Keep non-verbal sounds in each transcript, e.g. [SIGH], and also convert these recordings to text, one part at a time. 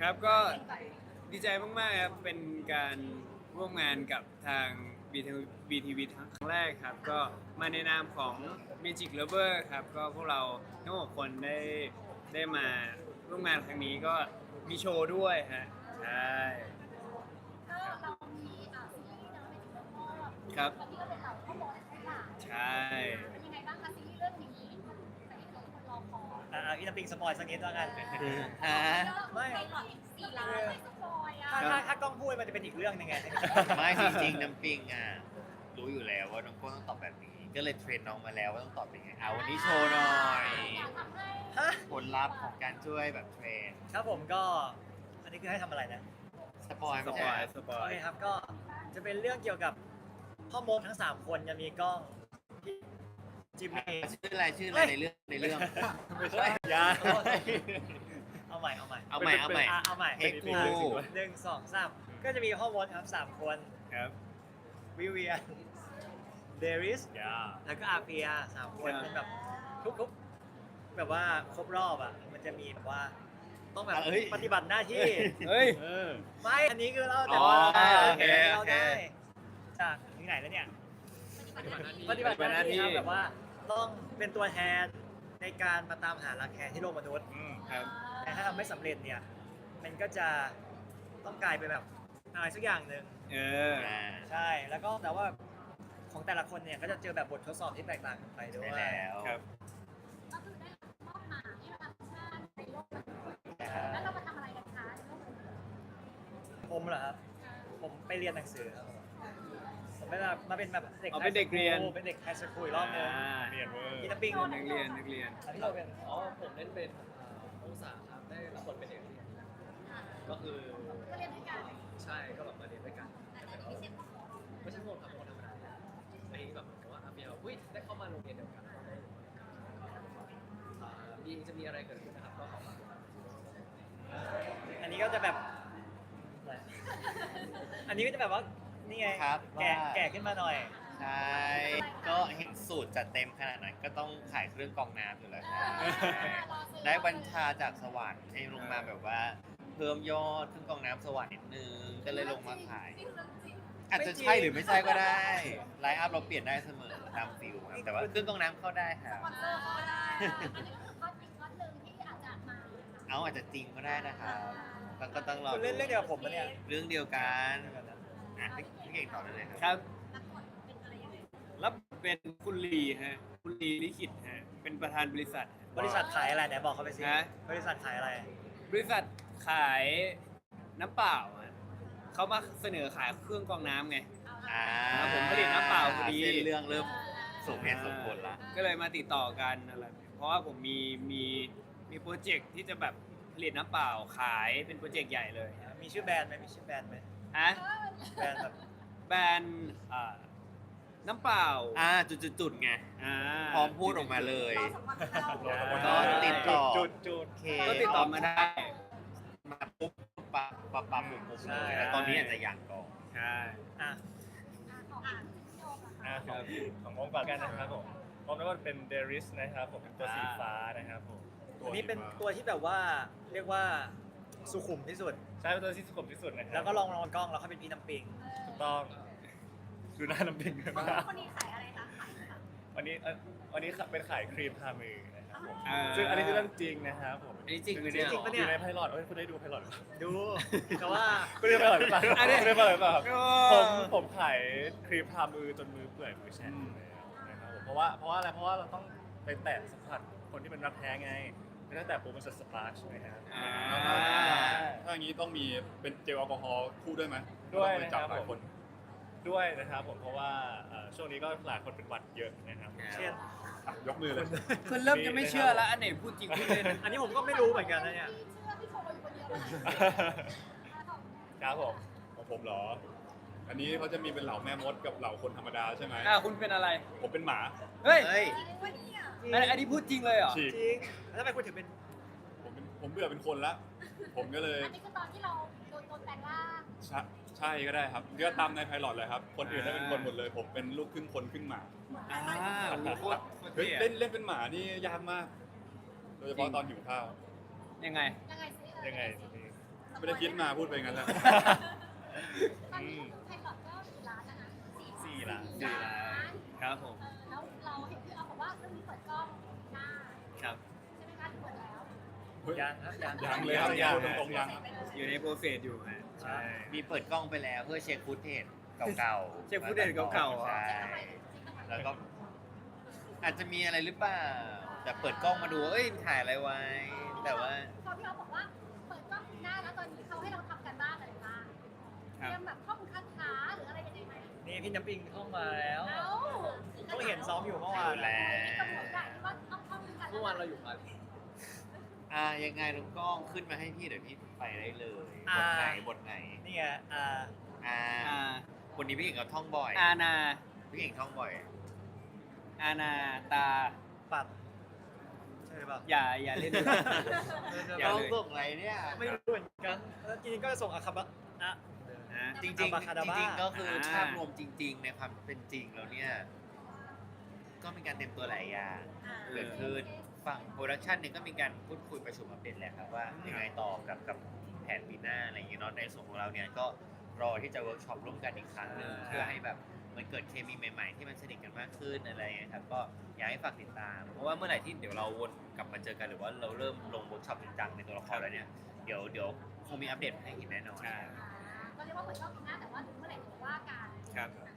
ครับก็ดีใจมากๆครับเป็นการร่วมงานกับทาง BTV ครั้งแรกครับ ก็มาในนามของ Magic Lover ครับ ก็พวกเราทั้งหกคนได้ได้มาร่วมงานครั้งนี้ก็มีโชว์ด้วยฮะใช่ก็เรามีอ่าซีรีส์เนาะในจุดเริ่มต้นครับตอนนี้ก็เป็นเหล่าข้อมูลทั้งหลายใช่ เป็นยังไงบ้างคะซีรีส์เรื่องนี้แต่ที่ทุกคนรอค อยอ่าพี่น้ำปิงสปอยสักนิดแล้วกันฮะไม่ไม่หลอดสี่ล้านไม่สปอยอะถ้าถ้าถ้ากล้องพูดมันจะเป็นอีกเรื่องหนึงไง ไม่จริงๆน้ำปิงอะรู้อยู่แล้วว่าน้องโก้ต้องตอบแบบนี้ ก็เลยเทรนน้องมาแล้วว่าต้องตอบเป็นไงเอาวันนี้โชว์หน่อยอยากทำให้ฮะ ผลลัพธ์ของการช่วยแบบเทรนครับผมก็ อันนี้คือให้ทำอะไรนะ สปอยสไม่ปใช่อยสปอโอยเคครับก็จะเป็นเรื่องเกี่ยวกับพ่อมดทั้งสามคนจะมีกล้องพี่ จิมมี่ชื่ออะไรชื่ออะไรในเรื่องในเรื่องไม่ใช่ยาเอาใหม่เอาใหม่เอาใหม่เอาใหม่อะเอาใหม่เทคทูหนึ่งสองสามก็จะมีพ่อมดครับสามคนครับวิเวียนเดริสแล้วก็อาเปียสามคนครับเป็นแบบทุกๆ แบบว่าครบรอบอะ มันจะมีแบบว่าต้องแบบเอ้ยปฏิบัติหน้าที่เฮ้ยไม่ อันนี้คือเราแต่อ๋อว่าโอเคเราโอเคได้จากที่ไหนแล้วเนี่ยปฏิบัติหน้าที่ปฏิบัติหน้าที่ปฏิบัติหน้าที่ครับแบบว่า ต้องเป็นตัวแทนในการมาตามหารักแท้ที่โลกมนุษย์ครับ แต่ถ้าทำไม่สำเร็จเนี่ย มันก็จะต้องกลายเป็นแบบอะไรสักอย่างหนึ่งเอออ่าใช่ แล้วก็แต่ว่าของแต่ละคนเนี่ยก็จะเจอแบบบททดสอบที่แตกต่างกันไปด้วใช่ยแล้วครับ ก็คือได้รับมอบหมายให้มาทำชาติในโลกมนุษย์ครับแล้วเรามาทำอะไรกันคะในโลกมนุษย์ผมเหรอครับ ผมไปเรียนหนังสือครับผม ไปแบบมาเป็นแบบเด็กอ๋อเป็นเด็กเรียน เป็นเด็กไฮสคูลอีกรอบนึงอ่าเรียนเวอร์พี่น้ำปิงนักเรียนนักเรียนอันนี้เราเป็นอ๋อผมเล่นเป็นองศาครับได้รับบทเป็นเอกเรียนก็คือก็เรียนด้วยกันใช่ก็แบบมาเรียนด้วยกันแต่อันนี้ไม่ใช่พ่อหมอไม่ใช่พวกครับพวกธรรมดาอันนี้แบบเหมือนกับว่าอาเปียอุ้ยได้เข้ามาโรงเรียนเดียวกันอ่ามีจะมีอะไรเกิดขึ้นนะครับก็ขอฝากอันนี้ก็จะแบบ อันนี้ก็จะแบบว่า นี่ไงครับแก่ว่า แก่ขึ้นมาหน่อย ใช่ ก็เห็นสูตรจัดเต็มขนาดนั้นก็ต้องขายเครื่องกรองน้ำอยู่แล้วครับได้บัญชาจากสวรรค์ให้ลงมาแบบว่า เพิ่มยอดเครื่องกรองน้ำสวรรค์นิดนึงก็เลยลงมาขาย นี่คือเรื่องจริงอาจจะใช่หรือไม่ใช่ก็ได้ไลน์อัพเราเปลี่ยนได้เสมอตามฟิลครับแต่ว่าเครื่องกรองน้ำเข้าได้คสรับปอนเซอร์ก็ได้อันนี้ก็คือข้ออีกข้อหนึ่งที่อาจจะมาเอาอาจจะจริงก็ได้นะครับแล้วก็ต้องรอคุณเล่นเรื่องเดียวกับผมปะเนี่ยเรื่องเดียวกันอะ พี่พี่เก่งต่อได้เลยคครับรับรับบทเป็นอะไรยังไงรับเป็นคุณลีฮะคุณลีลิขิตฮะเป็นประธานบริษัท บริษัทขายอะไรไหนบอกเขาไปสิฮะ บริษัทขายอะไร บริษัทขายน้ำเปล่าฮะเขามาเสนอขายเครื่องกรองน้ำไงอ่าผมผลิตน้ำเปล่าพอดี เส้นเรื่องเริ่มสมเหตุสมผลละ ก็เลยมาติดต่อกันอะไรแบบนี้เพราะว่าผมมีมีมีโปรเจกต์ที่จะแบบผลิตน้ำเปล่าขายเป็นโปรเจกต์ใหญ่เลยมีชื่อแบรนด์ไหมมีชื่อแบรนด์ไหมฮะ แบรนด์แบบ แบรนด์อ่าน้ำเปล่าอ่าจุดๆๆไง อ่า พร้อมพูดออกมาเลยเราสองคนเข้า ก็ติดต่อ จุดจุด โอเคก็ติดต่อมาได้ มาปุ๊บปั๊บปั๊บปั๊บปุ๊บปุ๊บเลยแล้วตอนนี้อาจจะอย่างก่อน ใช่ อะของอ่านโยมอะอ่าของของผมก่อนกันนะครับผมผมแล้วก็เป็นเดริสนะครับผมเป็นตัวสีฟ้านะครับผมตัวอันนี้เป็นสีฟ้าตัวที่แบบว่าเรียกว่าสุขุมที่สุด ใช่เป็นตัวที่สุขุมที่สุดนะครับแล้วก็ลองลองกล้องแล้วเขาเป็นพี่น้ำปิง ถูกต้องดูหน้าน้ำปิงกันคนนะคนนี้ขายอะไรคะขายค่ะวันนี้เอ่อวันนี้เป็นขายครีมทามือนะครับผมอ่า ซึ่งอันนี้คือเรื่องจริงนะครับผมอันนี้จริงไหมเนี่ยจริงปะเนี่ยอยู่ในไพลอตเอ้ยคุณได้ดูไพลอตหรือเปล่าดู แต่ว่า คุณได้ดูไพลอตหรือเปล่าอันนี้ คุณได้ดูไพลอตหรือเปล่าครับโอ้ผมผมขายครีมทามือจนมือเปื่อยมือแฉะเลยนะครับผมเพราะว่าเพราะว่าอะไรเพราะว่าเราต้องไปแตะสัมผัสคนที่เป็นรักแท้ไงไม่ ตั้งแต่ปุ๊บมันจะสปาร์ชนะครับอ่า ถ้าอย่างนี้ต้องมีเป็นเจลแอลกอฮอล์คู่ด้วยไหมด้วยต้องไปนะคจับรับหลายผคนมด้วยนะครับผมเพราะว่าเอ่อช่วงนี้ก็หลายคนเป็นหวัดเยอะนะครับเช่นอะยกมือเลยคุณเริ่มจะไม่เชื่อแล้วอันไหนพูดจริงพูดเล่นอันนี้ผมก็ไม่รู้เหมือนกันนะเนี่ยพี่เชื่อพี่โชว์อยู่คนเดียวเลยครับผมของผมเหรอ อันนี้เขาจะมีเป็นเหล่าแม่มดกับเหล่าคนธรรมดาใช่ไหม อ่าคุณเป็นอะไร ผมเป็นหมา เฮ้ย เฮ้ยจริงวะเนี่ย อันอันนี้พูดจริงเลยเหรอฉีกจริงแล้วทำไมคุณถึงเป็นผมเป็นผมเบื่อเป็นคนละ ผมก็เลยอันนี้คือตอนที่เราโดนโดนแปลงร่างใช่ใช่ก็ได้ครับก็ตามในไพลอตเลยครับ คนอื่นได้เป็นคนหมดเลย ผมเป็นลูกครึ่งคนครึ่งหมา อ่าโอ้โหโคตรโคตรเฮ้ยเท่เล่นเล่นเป็นหมานี่ยากมาก โดยเฉพาะตอนหิวข้าว ยังไง ยังไงสิยังไงสไม่ได้คิดมาพูดไปงั้นแหละ ตอนนี้ไพลอตก็กี่ล้านแล้วนะสี่ล้าน สี่ล้าน ครับผม เออ กล้องหน้าครับ ใช่ไหมคะหรือเปิดแล้วยังครับยังยังเลยครับยังตรงๆยัง อยู่ในโปรเซสอยู่ฮะใช่มีเปิดกล้องไปแล้วเพื่อเช็คฟุตเทจเก่าๆเช็คฟุตเทจเก่าๆเหรอใช่แล้วก็อาจจะมีอะไรหรือเปล่า แต่เปิดกล้องมาดูว่าเอ้ยถ่ายอะไรไว้ แต่ว่าพอพี่ออฟบอกว่าเปิดกล้องหน้าแล้วตอนนี้เขาให้เราทำกันบ้านอะไรบ้างครัเตรีบยมแบบข้อมูลคาถาหรืออะไรยังไงไหมนี่พี่น้ำปิงเข้ามาแล้ว เอ้าเขาเห็นซ้อมอยู่เมื่อวานดูแลกำหนดได้ที่ว่ เมื่อวานเราอยู่กัน อ่ายังไงลุงกล้องขึ้นมาให้พี่เดี๋ยวพี่ไปได้เลยอ่าบทไหนบทไหน นี่ไงอ่าอ่าอาบทนี้พี่เก่งกับท่องบ่อย อาณา พี่เก่งท่องบ่อย อาณาตา ปัด ใช่หรือเปล่าอย่า อย่าเล่นด้วยอย่า ต้อเลงยส่งอะไรเนี่ย ไม่รู้เหมือนกันแล้วจริงๆก็จะส่งอาคาบะอะนะจริงๆจริง Abacadabra ๆก็คืออ่าภาพรวมจริง ๆ ในความเป็นจริงแล้วเนี่ย ก็มีการเตรียมตัวหลายอย่างอ่าเกิดขึ้น ฝั่งโปรดักชันเนี่ยก็มีการพูดคุยประชุมอัปเดตแหละครับว่ายังไงต่อกับกับแผนปีหน้าอะไรอย่างเงี้ยเนาะในส่วนของเราเนี่ยก็รอที่จะเวิร์กช็อปร่วมกันอีกครั้งหนึ่งเพื่อให้แบบมันเกิดเคมีใหม่ ๆ ที่มันสนิทกันมากขึ้นอะไรอย่างเงี้ยครับก็อยากให้ฝากติดตาม เพราะว่าเมื่อไหร่ที่เดี๋ยวเราวนกลับมาเจอกันหรือว่าเราเริ่มลงเวิร์กช็อปจริงจังในตัวละครแล้วเนี่ยเดี๋ยวเดี๋ยวคงมีอัปเดตให้เห็นแน่นอนใช่ก็เรียกว่าเปิดกล้องปีหน้าแต่ว่าถึงเมื่อไหร่ถึงว่ากันครับ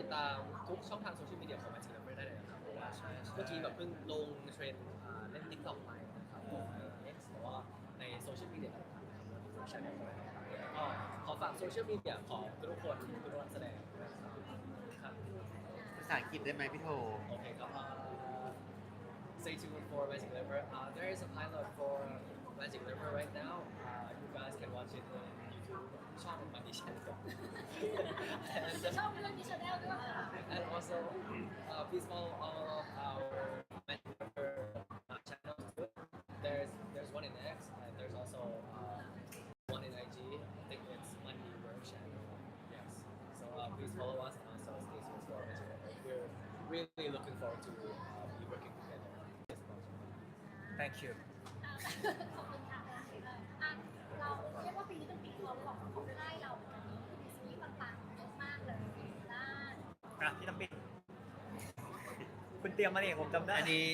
ติดตามทุกช่องทางโซเชียลมีเดียของ Magic Lover ได้เลยนะครับเพราะว่าเมื่อกี้แบบเพิ่งลงเทรนด์อ่าเล่น TikTok ไปนะครับใน X หรือว่าในโซเชียลมีเดียต่างๆนะครับรวมถึง Channel ด้วยนะครับแล้วก็ขอฝากโซเชียลมีเดียของทุกคนทุกคนแสดงด้วยครับภาษาอังกฤษได้ไหมพี่โท Okay, so, uh, stay tuned for Magic Liver. Uh, there is a pilot for Magic Liver right now. Uh, you guys can watch it on YouTube. Sean and Money Channel. and, ช่องเรื่องนี้ชาแนลด้วย and also, uh, please follow all of our Magic Liver uh, channels too. There's there's one in X and there's also uh, one in IG. I think it's Money Liver channel. Yes. So uh, please follow us and also stay tuned for Magic Liver. We're really looking forward to uh, be working together. Yes, project. thank you [LAUGHS] ขอบคุณค่ะอ่ะเราเรียกว่า ปีนี้เป็นปีทองของของค่ายเราเหมือนกันเนอะมีซีรีส์ต่างๆเยอะมากเลยด้านอะพี่น้ำปิงคุณเตรียมมาเนี่ยผมจำได้อันนี้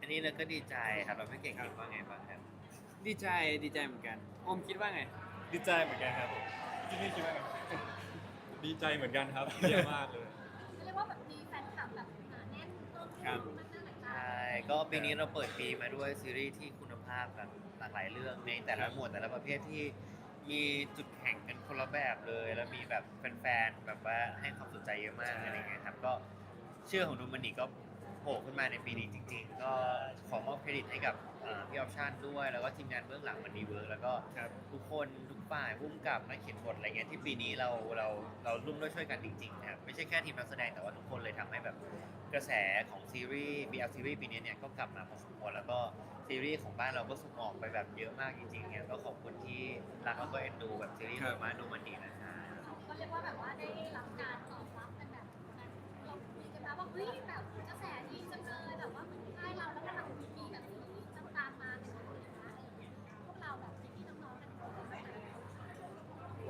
อันนี้เราก็ดีใจครับเราไม่เก่งคิดว่าไงบ้างครับดีใจดีใจเหมือนกันโอมคิดว่าไง ดีใจเหมือนกันครับที่นี่คิดว่าไงดีใจเหมือนกันครับเยี่ยมมากเลย เรียกว่าแบบมีแฟนคลับแบบหนาแน่นเพิ่มขึ้นมากๆหลายใช่ก็ปีนี้เราเปิดปีมาด้วยซีรีส์ที่คุณภาพแบบหลากหลายเรื่องในแต่ละหมวดแต่ละประเภทที่ มีจุดแข่งกันคนละแบบเลย แล้วมีแบบแฟนๆแบบว่าให้ความสนใจเยอะมากอะไรเงี้ยครับก็เชื่อของดูมันนี่ก็โผล่ขึ้นมาในปีนี้จริง ๆ ก็ขอมอบเครดิตให้กับ พี่ออปชั่นด้วย แล้วก็ทีมงานเบื้องหลังมันดีเวิร์กแล้วก็ครับ ทุกคนทุกฝ่ายพุ่มกับนักเขียนบทอะไรเงี้ยที่ปีนี้เราเราเราร่วมด้วยช่วยกันจริงๆนะครับไม่ใช่แค่ทีมนักแสดงแต่ว่าทุกคนเลยทำให้แบบกระแสของซีรีส์ BL ซีรีส์ปีนี้เนี่ยก็กลับมาพอสมควรแล้วก็ซีรีส์ของบ้านเราก็ส่งออกไปแบบเยอะมากจริงๆเนี่ยก็ขอบคุณที่รักแล้วก็เอ็นดูแบบซีรีส์ครัขบองบ้านดูมันดีนะคะๆก็เรียกว่าแบบว่าได้รับการตอบรับกันแบบนั้นเราคุยกันมาว่าเฮ้ยแบบกระแสดีจังเลยแบบว่าเหมือนค่ายเรา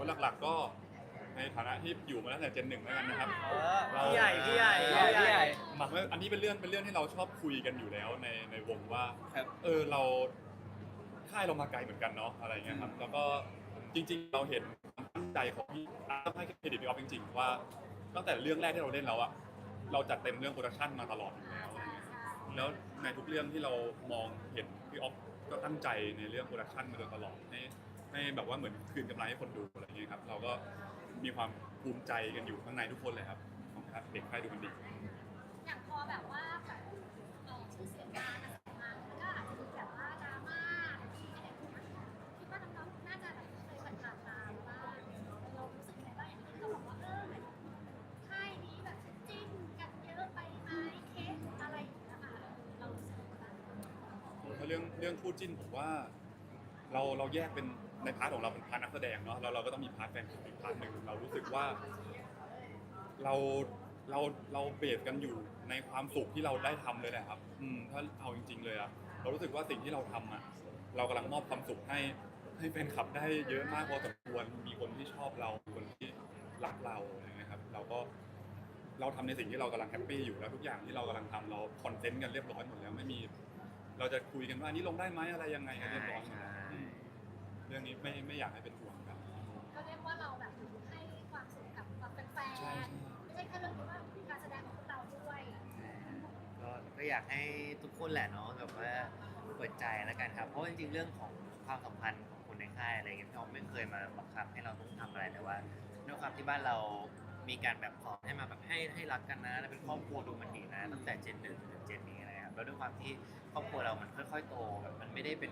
วันหลักๆก็ในฐานะที่อยู่มาตั้งแต่เจนหนึ่งแล้วกันนะครับ เออพี่ใหญ่พี่ใหญ่พี่ใหญ่มาอันนี้เป็นเรื่องเป็นเรื่องที่เราชอบคุยกันอยู่แล้วในในวงว่าครับ เออเราค่ายเรามาไกลเหมือนกันเนาะอะไรเงี้ยครับแล้วก็จริง ๆ เราเห็นความตั้งใจของพี่ต้องให้เครดิตพี่ออฟจริงๆว่าตั้งแต่เรื่องแรกที่เราเล่นแล้วอะเราจัดเต็มเรื่องโปรดักชันมาตลอดอยู่แล้วอะไรเงี้ยแล้วในทุกเรื่องที่เรามองเห็นพี่ออฟก็ตั้งใจในเรื่องโปรดักชันมาโดยตลอดให้ ให้แบบว่าเหมือนคืนกำไรให้คนดูอะไรเงี้ยครับ เราก็มีความภูมิใจกันอยู่ข้างในทุกคนเลยครับของเด็กค่ายดูมันดีอย่างพอแบบว่าแบบเอ่อชื่อเสียงมาอะไรมามันก็อาจจะมีแบบว่าดราม่าที่อะไรพวกนั้นคิดว่าน้องๆน่าจะแบบเคยผ่านๆมาบ้างเรารู้สึกยังไงบ้างอย่างที่เราบอกว่าเออเหมือนค่ายนี้แบบจิ้นกันเยอะไปไหมเคสอะไรอย่างเงี้ยค่ะเรารู้สึกยังไงบ้างถ้าเรื่องเรื่องคู่จิ้นผมว่า เราเราแยกเป็น ในพาร์ทของเราเป็นพาร์ทนักแสดงเนาะแล้วเราก็ต้องมีพาร์ทแฟนคลับอีกพาร์ทหนึ่งเรารู้สึกว่า เราเราเราเบสกันอยู่ในความสุขที่เราได้ทำเลยแหละครับ อืมถ้าเอาจริง ๆ เลยอะเรารู้สึกว่าสิ่งที่เราทำอะเรากำลังมอบความสุขให้ให้แฟนคลับได้เยอะมากพอสมควรมีคนที่ชอบเราคนที่รักเราอะไรเงี้ยครับ เราก็ เราทำในสิ่งที่เรากำลังแฮปปี้อยู่แล้วทุกอย่างที่เรากำลังทำเราคอนเทนต์กันเรียบร้อยหมดแล้วไม่มี เราจะคุยกันว่าอันนี้ลงได้ไหมอะไรยังไงกันเรียบร้อยหมดแล้ว รื่องนี้ไม่ไม่อยากให้เป็นห่วงครับก็เรียกว่าเราแบบให้ความสุขกับความเป็นแฟใช่นไม่ใช่แค่เรื่องที่ว่าการแสดงของพวกเราด้วยก็ก็อยากให้ทุกคนแหละเนาะแบบว่าเปิดใจแล้วกันครับ เพราะจริงๆเรื่องของความสัมพันธ์ของคนในค่ายอะไรเงี้ยพี่อ๊อฟไม่เคยมาบังคับให้เราต้องทำอะไรแต่ว่าด้วยความที่บ้านเรามีการแบบสอนให้มาแบบให้ให้รักกันนะแล้วเป็นครอบครัวดูมันดีนะตั้งแต่เจนหนึ่งถึงเจนนี้อะไรครับแล้วด้วยความที่ครอบครัวเรามันค่อย ๆ โตแบบมันไม่ได้เป็น